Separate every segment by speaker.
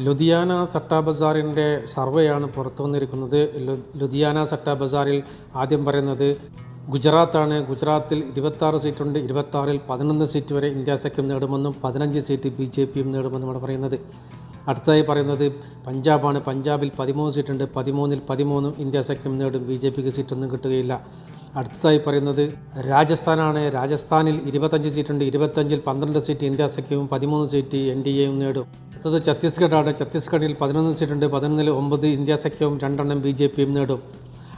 Speaker 1: ലുധിയാന സട്ടാ ബസാറിന്റെ സർവേയാണ് പുറത്തു വന്നിരിക്കുന്നത്. ലുധിയാന സട്ടാ ബസാറിൽ ആദ്യം പറയുന്നത് ഗുജറാത്താണ്. ഗുജറാത്തിൽ ഇരുപത്താറ് സീറ്റുണ്ട്. ഇരുപത്താറിൽ പതിനൊന്ന് സീറ്റ് വരെ ഇന്ത്യ സഖ്യം നേടുമെന്നും പതിനഞ്ച് സീറ്റ് ബി ജെ പിയും നേടുമെന്നുമാണ് പറയുന്നത്. അടുത്തതായി പറയുന്നത് പഞ്ചാബാണ്. പഞ്ചാബിൽ പതിമൂന്ന് സീറ്റുണ്ട്. പതിമൂന്നിൽ പതിമൂന്നും ഇന്ത്യ സഖ്യം നേടും. ബി ജെ പിക്ക് സീറ്റൊന്നും കിട്ടുകയില്ല. അടുത്തതായി പറയുന്നത് രാജസ്ഥാനാണ്. രാജസ്ഥാനിൽ ഇരുപത്തഞ്ച് സീറ്റുണ്ട്. ഇരുപത്തഞ്ചിൽ പന്ത്രണ്ട് സീറ്റ് ഇന്ത്യ സഖ്യവും പതിമൂന്ന് സീറ്റ് എൻ ഡി എയും നേടും. അടുത്തത് ഛത്തീസ്ഗഡാണ്. ഛത്തീസ്ഗഡിൽ പതിനൊന്ന് സീറ്റുണ്ട്. പതിനൊന്നിൽ ഒമ്പത് ഇന്ത്യ സഖ്യവും രണ്ടെണ്ണം ബി ജെ പിയും നേടും.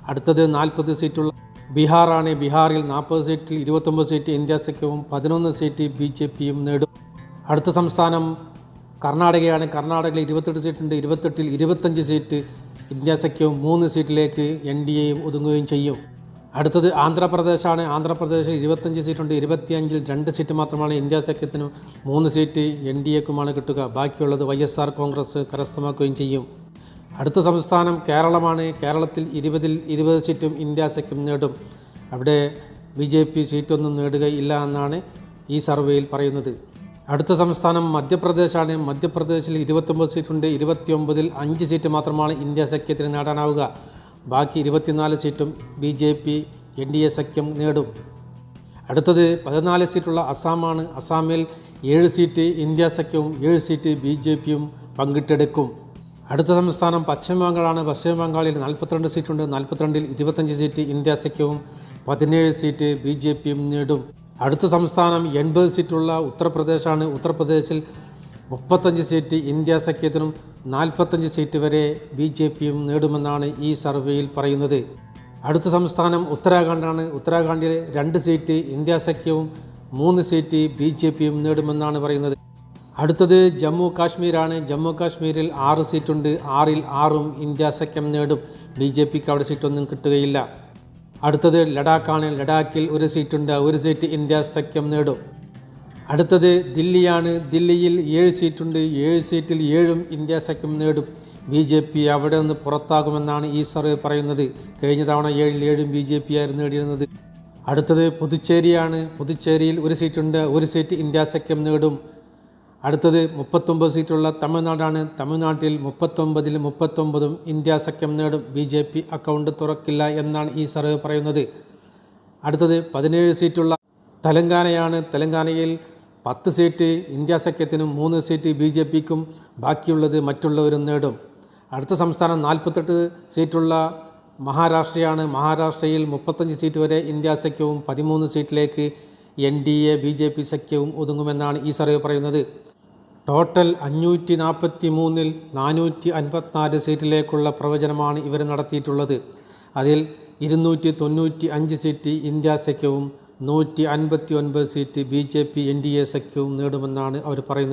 Speaker 1: അടുത്തത് നാൽപ്പത് സീറ്റുള്ള ബീഹാറാണ്. ബീഹാറിൽ നാൽപ്പത് സീറ്റിൽ ഇരുപത്തൊമ്പത് സീറ്റ് ഇന്ത്യ സഖ്യവും പതിനൊന്ന് സീറ്റ് ബി ജെ പിയും നേടും. അടുത്ത സംസ്ഥാനം കർണാടകയാണ്. കർണാടകയിൽ ഇരുപത്തെട്ട് സീറ്റുണ്ട്. ഇരുപത്തെട്ടിൽ ഇരുപത്തഞ്ച് സീറ്റ് ഇന്ത്യ സഖ്യവും മൂന്ന് സീറ്റിലേക്ക് എൻ ഡി എയും ഒതുങ്ങുകയും ചെയ്യും. അടുത്തത് ആന്ധ്രാപ്രദേശാണ്. ആന്ധ്രാപ്രദേശിൽ ഇരുപത്തഞ്ച് സീറ്റുണ്ട്. ഇരുപത്തിയഞ്ചിൽ രണ്ട് സീറ്റ് മാത്രമാണ് ഇന്ത്യ സഖ്യത്തിനും മൂന്ന് സീറ്റ് എൻ ഡി എക്കുമാണ് കിട്ടുക. ബാക്കിയുള്ളത് വൈ എസ് ആർ കോൺഗ്രസ് കരസ്ഥമാക്കുകയും ചെയ്യും. അടുത്ത സംസ്ഥാനം കേരളമാണ്. കേരളത്തിൽ ഇരുപതിൽ ഇരുപത് സീറ്റും ഇന്ത്യ സഖ്യം നേടും. അവിടെ ബി ജെ പി സീറ്റൊന്നും നേടുകയില്ല എന്നാണ് ഈ സർവേയിൽ പറയുന്നത്. അടുത്ത സംസ്ഥാനം മധ്യപ്രദേശാണ്. മധ്യപ്രദേശിൽ ഇരുപത്തൊമ്പത് സീറ്റുണ്ട്. ഇരുപത്തിയൊമ്പതിൽ അഞ്ച് സീറ്റ് മാത്രമാണ് ഇന്ത്യ സഖ്യത്തിന് നേടാനാവുക. ബാക്കി ഇരുപത്തിനാല് സീറ്റും B J P N D A സഖ്യം നേടും. അടുത്തത് പതിനാല് സീറ്റുള്ള അസാമാണ്. അസാമിൽ ഏഴ് സീറ്റ് ഇന്ത്യ സഖ്യവും ഏഴ് സീറ്റ് ബി ജെ പിയും പങ്കിട്ടെടുക്കും. അടുത്ത സംസ്ഥാനം പശ്ചിമ ബംഗാളാണ്. പശ്ചിമ ബംഗാളിൽ നാൽപ്പത്തിരണ്ട് സീറ്റുണ്ട്. നാൽപ്പത്തിരണ്ടിൽ ഇരുപത്തഞ്ച് സീറ്റ് ഇന്ത്യ സഖ്യവും പതിനേഴ് സീറ്റ് ബി ജെ പിയും നേടും. അടുത്ത സംസ്ഥാനം എൺപത് സീറ്റുള്ള ഉത്തർപ്രദേശാണ്. ഉത്തർപ്രദേശിൽ മുപ്പത്തഞ്ച് സീറ്റ് ഇന്ത്യ സഖ്യത്തിനും നാൽപ്പത്തഞ്ച് സീറ്റ് വരെ ബി ജെ പിയും നേടുമെന്നാണ് ഈ സർവേയിൽ പറയുന്നത്. അടുത്ത സംസ്ഥാനം ഉത്തരാഖണ്ഡാണ്. ഉത്തരാഖണ്ഡിൽ രണ്ട് സീറ്റ് ഇന്ത്യ സഖ്യവും മൂന്ന് സീറ്റ് ബി ജെ പിയും നേടുമെന്നാണ് പറയുന്നത്. അടുത്തത് ജമ്മു കാശ്മീരാണ്. ജമ്മു കാശ്മീരിൽ ആറ് സീറ്റുണ്ട്. ആറിൽ ആറും ഇന്ത്യ സഖ്യം നേടും. ബി ജെ പിക്ക് അവിടെ സീറ്റൊന്നും കിട്ടുകയില്ല. അടുത്തത് ലഡാക്കാണ്. ലഡാക്കിൽ ഒരു സീറ്റുണ്ട്. ഒരു സീറ്റ് ഇന്ത്യ സഖ്യം നേടും. അടുത്തത് ദില്ലിയാണ്. ദില്ലിയിൽ ഏഴ് സീറ്റുണ്ട്. ഏഴ് സീറ്റിൽ ഏഴും ഇന്ത്യ സഖ്യം നേടും. ബി ജെ പി അവിടെ നിന്ന് പുറത്താകുമെന്നാണ് ഈ സർവേ പറയുന്നത്. കഴിഞ്ഞ തവണ ഏഴിൽ ഏഴും ബി ജെ പി ആയിരുന്നു നേടിയിരുന്നത്. അടുത്തത് പുതുച്ചേരിയാണ്. പുതുച്ചേരിയിൽ ഒരു സീറ്റുണ്ട്. ഒരു സീറ്റ് ഇന്ത്യ സഖ്യം നേടും. അടുത്തത് മുപ്പത്തൊമ്പത് സീറ്റുള്ള തമിഴ്നാടാണ്. തമിഴ്നാട്ടിൽ മുപ്പത്തൊമ്പതിൽ മുപ്പത്തൊമ്പതും ഇന്ത്യ സഖ്യം നേടും. ബി ജെ പി അക്കൗണ്ട് തുറക്കില്ല എന്നാണ് ഈ സർവേ പറയുന്നത്. അടുത്തത് പതിനേഴ് സീറ്റുള്ള തെലങ്കാനയാണ്. തെലങ്കാനയിൽ പത്ത് സീറ്റ് ഇന്ത്യ സഖ്യത്തിനും മൂന്ന് സീറ്റ് ബി ജെ പിക്കും ബാക്കിയുള്ളത് മറ്റുള്ളവരും നേടും. അടുത്ത സംസ്ഥാനം നാൽപ്പത്തെട്ട് സീറ്റുള്ള മഹാരാഷ്ട്രയാണ്. മഹാരാഷ്ട്രയിൽ മുപ്പത്തഞ്ച് സീറ്റ് വരെ ഇന്ത്യ സഖ്യവും പതിമൂന്ന് സീറ്റിലേക്ക് N D A B J P സഖ്യവും ഒതുങ്ങുമെന്നാണ് ഈ സർവേ പറയുന്നത്. ടോട്ടൽ അഞ്ഞൂറ്റി നാൽപ്പത്തി മൂന്നിൽ നാനൂറ്റി അൻപത്തിനാല് സീറ്റിലേക്കുള്ള പ്രവചനമാണ് ഇവർ നടത്തിയിട്ടുള്ളത്. അതിൽ ഇരുന്നൂറ്റി തൊണ്ണൂറ്റി അഞ്ച് സീറ്റ് ഇന്ത്യ സഖ്യവും നൂറ്റി അൻപത്തി ഒൻപത് seat B J P N D A സഖ്യവും നേടുമെന്നാണ് അവർ പറയുന്നത്.